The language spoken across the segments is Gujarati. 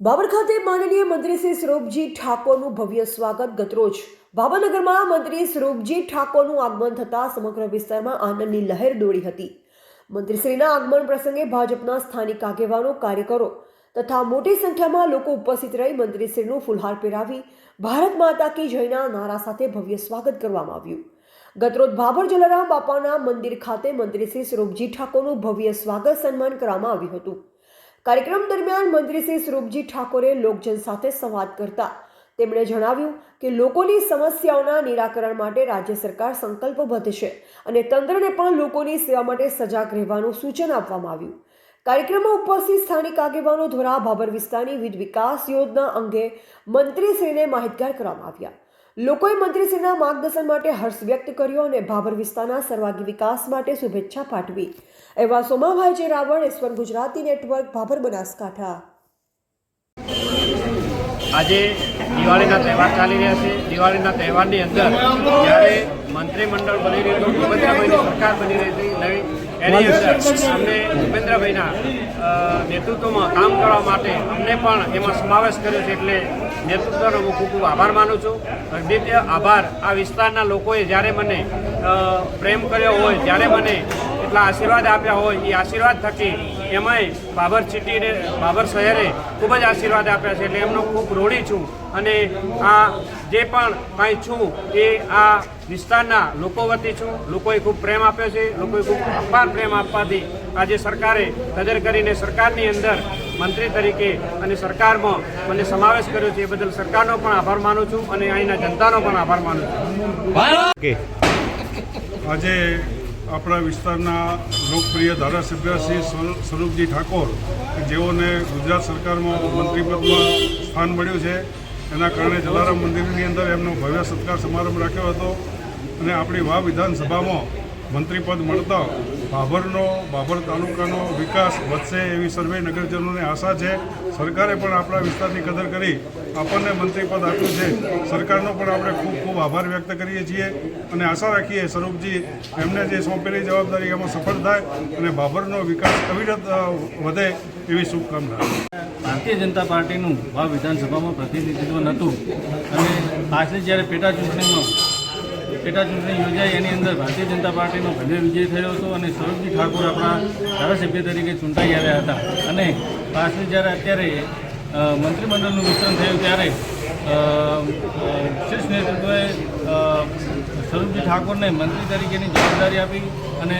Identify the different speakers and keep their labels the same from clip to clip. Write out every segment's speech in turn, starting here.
Speaker 1: બાબર ખાતે માનનીય મંત્રી શ્રી સ્વરૂપજી ઠાકોરનું ભવ્ય સ્વાગત ગતરોજ. ભાવનગરમાં મંત્રી સ્વરૂપજી ઠાકોરનું આગમન થતાં સમગ્ર વિસ્તારમાં આનંદની લહેર દોડી હતી. મંત્રીશ્રીના આગમન પ્રસંગે ભાજપના સ્થાનિક આગેવાનો, કાર્યકરો તથા મોટી સંખ્યામાં લોકો ઉપસ્થિત રહી મંત્રીશ્રીનું ફુલહાર પહેરાવી ભારત માતા કી જયના નારા સાથે ભવ્ય સ્વાગત કરવામાં આવ્યું. ગતરોજ ભાભર જલારામ બાપાના મંદિર ખાતે મંત્રી શ્રી સ્વરૂપજી ઠાકોરનું ભવ્ય સ્વાગત સન્માન કરવામાં આવ્યું હતું. કાર્યક્રમ દરમિયાન મંત્રી શ્રી સ્વરૂપજી ઠાકોરે લોકજન સાથે સંવાદ કરતા તેમણે જણાવ્યું કે લોકોની સમસ્યાઓના નિરાકરણ માટે રાજ્ય સરકાર સંકલ્પબદ્ધ છે અને તંત્રને પણ લોકોની સેવા માટે સજાગ રહેવાનું સૂચન આપવામાં આવ્યું. કાર્યક્રમમાં ઉપસ્થિત સ્થાનિક આગેવાનો દ્વારા ભાભર વિસ્તારની વિવિધ વિકાસ યોજના અંગે મંત્રીશ્રીને માહિતગાર કરવામાં આવ્યા. લોકોએ મંત્રીશ્રીના માર્ગદર્શન માટે હર્ષ વ્યક્ત કર્યો અને ભાભર વિસ્તારના સર્વાગી વિકાસ માટે શુભેચ્છા પાઠવી. એવા સોમાભાઈ જે Raval S one Gujarati network, Bhabhar Banaskantha.
Speaker 2: આજે દિવાળીના તહેવાર ચાલી રહ્યા છે. દિવાળીના તહેવારની અંદર મંત્રીમંડળ બની રહ્યું હતું, ભૂપેન્દ્રભાઈની સરકાર બની રહી હતી, નવી એની અંદર અમને ભૂપેન્દ્રભાઈના નેતૃત્વમાં કામ કરવા માટે અમને પણ એમાં સમાવેશ કર્યો છે એટલે નેતૃત્વનો હું ખૂબ ખૂબ આભાર માનું છું. અદ્વિતીય આભાર. આ વિસ્તારના લોકોએ જ્યારે મને પ્રેમ કર્યો હોય, જ્યારે મને એટલા આશીર્વાદ આપ્યા હોય, એ આશીર્વાદ થકી એમાંય બાબર સિટીને બાબર શહેરે ખૂબ જ આશીર્વાદ આપ્યા છે એટલે એમનો ખૂબ ઋણી છું. અને આ જે પણ કાંઈ છું એ આ વિસ્તારના લોકો વતી છું. લોકોએ ખૂબ પ્રેમ આપ્યો છે લોકોએ ખૂબ અપાર પ્રેમ આપવાથી આજે સરકારે કદર કરીને સરકારની અંદર મંત્રી તરીકે અને સરકારમાં મને સમાવેશ કર્યો છે એ બદલ સરકારનો પણ આભાર માનું છું અને અહીંના જનતાનો પણ આભાર માનું છું.
Speaker 3: આજે આપણા વિસ્તારના લોકપ્રિય ધારાસભ્ય શ્રી સ્વરૂ- સ્વરૂપજી ઠાકોર જેઓને ગુજરાત સરકારમાં મંત્રીપદમાં સ્થાન મળ્યું છે. એના કારણે જલારામ મંદિરની અંદર એમનો ભવ્ય સત્કાર સમારંભ રાખ્યો હતો. અને આપણી વા વિધાનસભામાં મંત્રીપદ મળતા ભાભરનો ભાભર તાલુકાનો વિકાસ વધશે એવી સર્વે નગરજનોને આશા છે. સરકારે પણ આપણા વિસ્તારની કદર કરી આપણને મંત્રીપદ આપ્યું છે. સરકારનો પણ આપણે ખૂબ ખૂબ આભાર વ્યક્ત કરીએ છીએ અને આશા રાખીએ સ્વરૂપજી એમને જે સોંપેલી જવાબદારી એમાં સફળ થાય અને ભાભરનો વિકાસ અવિરત વધે એવી શુભકામના.
Speaker 4: ભારતીય જનતા પાર્ટીનું આ વિધાનસભામાં પ્રતિનિધિત્વ નહોતું. અને આજે જ્યારે પેટા ચૂંટણીમાં પેટા ચૂંટણી યોજાઈ, એની અંદર ભારતીય જનતા પાર્ટીનો ભવ્ય વિજય થયો હતો અને સૌરભજી ઠાકોર આપણા ધારાસભ્ય તરીકે ચૂંટાઈ આવ્યા હતા. અને પાસે જ્યારે અત્યારે મંત્રીમંડળનું વિસ્તરણ થયું ત્યારે શીર્ષ નેતૃત્વએ સૌરભજી ઠાકોરને મંત્રી તરીકેની જવાબદારી આપી અને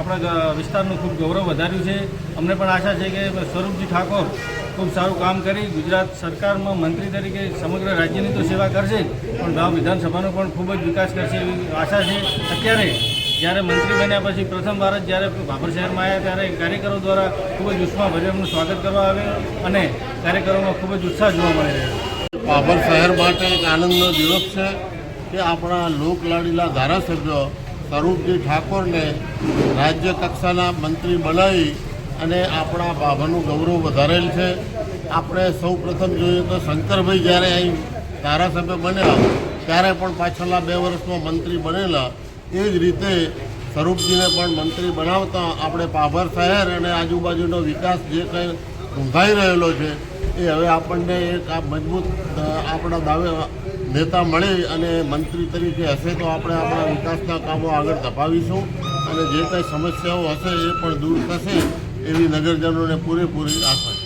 Speaker 4: આપણા વિસ્તારનું ખૂબ ગૌરવ વધાર્યું છે. અમને પણ આશા છે કે સ્વરૂપજી ઠાકોર ખૂબ સારું કામ કરી ગુજરાત સરકારમાં મંત્રી તરીકે સમગ્ર રાજ્યની તો સેવા કરશે પણ ગામ વિધાનસભાનો પણ ખૂબ જ વિકાસ કરશે એવી આશા છે. અત્યારે જ્યારે મંત્રી બન્યા પછી પ્રથમ વાર જ જ્યારે ભાભર શહેરમાં આવ્યા ત્યારે કાર્યકરો દ્વારા ખૂબ જ ઉષ્માભર્યું એમનું સ્વાગત કરવા આવ્યું અને કાર્યકરોમાં ખૂબ જ ઉત્સાહ જોવા મળી રહ્યો
Speaker 5: બાબર શહેર માટે એક આનંદનો દિવસ છે કે આપણા લોકલાડીલા ધારાસભ્ય સ્વરૂપજી ઠાકોરને રાજ્ય કક્ષાના મંત્રી બનાવી અને આપણા બાબાનું ગૌરવ વધારેલ છે. આપણે સૌ પ્રથમ જોઈએ તો શંકરભાઈ જ્યારે અહીં ધારાસભ્ય બન્યા ત્યારે પણ પાછળના બે વર્ષમાં મંત્રી બનેલા, એ જ રીતે સ્વરૂપજીને પણ મંત્રી બનાવતા આપણે પાભર શહેર અને આજુબાજુનો વિકાસ જે કંઈ રૂંધાઈ રહેલો છે, એ હવે આપણને એક આ મજબૂત આપણા દાવે નેતા મળે અને મંત્રી તરીકે હશે તો આપણે આપણા વિકાસના કામો આગળ ધપાવીશું અને જે કંઈ સમસ્યાઓ હશે એ પણ દૂર થશે એવી નગરજનોને પૂરેપૂરી આશા